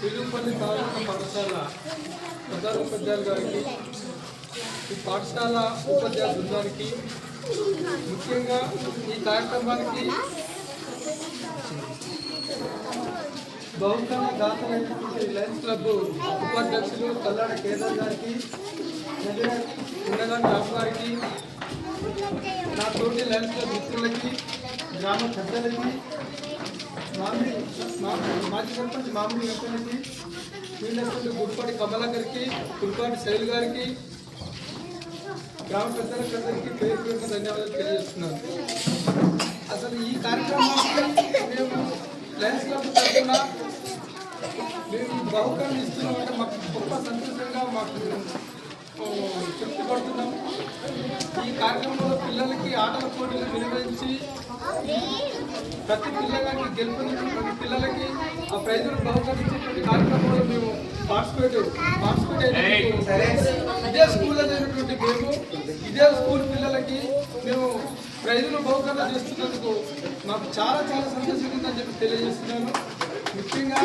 పిలుపల్లి తాలూకా పాఠశాల ప్రధాన ఉపాధ్యాయులు గారికి ఈ పాఠశాల ఉపాధ్యాయ బృందానికి ముఖ్యంగా ఈ కార్యక్రమానికి బహుకరణ దాతలైనటువంటి లయన్స్ క్లబ్ ఉపాధ్యక్షులు కల్లాడ కేదార్ గారికి ఉండగా రాము గారికి నా తోటి లయన్స్ క్లబ్ మిత్రులకి గ్రామ పెద్దలకి మామిడి మాజీ సర్పంచ్ మామూలు వెంకన్నకి వీళ్ళకి గుడిపాటి కమలాకర్కి గుడిపాటి శైలు గారికి గ్రామ ప్రజలందరికీ పేరు పేరున ధన్యవాదాలు తెలియజేస్తున్నాను. అసలు ఈ కార్యక్రమానికి మేము లయన్స్ క్లబ్ తరఫున మేము ఈ బహుకరణ ఇస్తున్నామంటే మాకు గొప్ప సంతోషంగా మాకు ఆ, తృప్తి పడుతున్నాం. ఈ కార్యక్రమంలో పిల్లలకి ఆటల పోటీలు నిర్వహించి ప్రతి పిల్లలకి గెలుపునిచ్చి పిల్లలకి ఆ ప్రైజులు బహుకరించేటువంటి కార్యక్రమంలో మేము పార్టిసిపేట్ పార్టిసిపేట్ ఇదే స్కూల్లో జరిగినటువంటి మేము ఇదే స్కూల్ పిల్లలకి మేము ప్రైజులు బహుకరణ చేస్తున్నందుకు మాకు చాలా చాలా సంతోషంగా చెప్పి తెలియజేస్తున్నాను. ముఖ్యంగా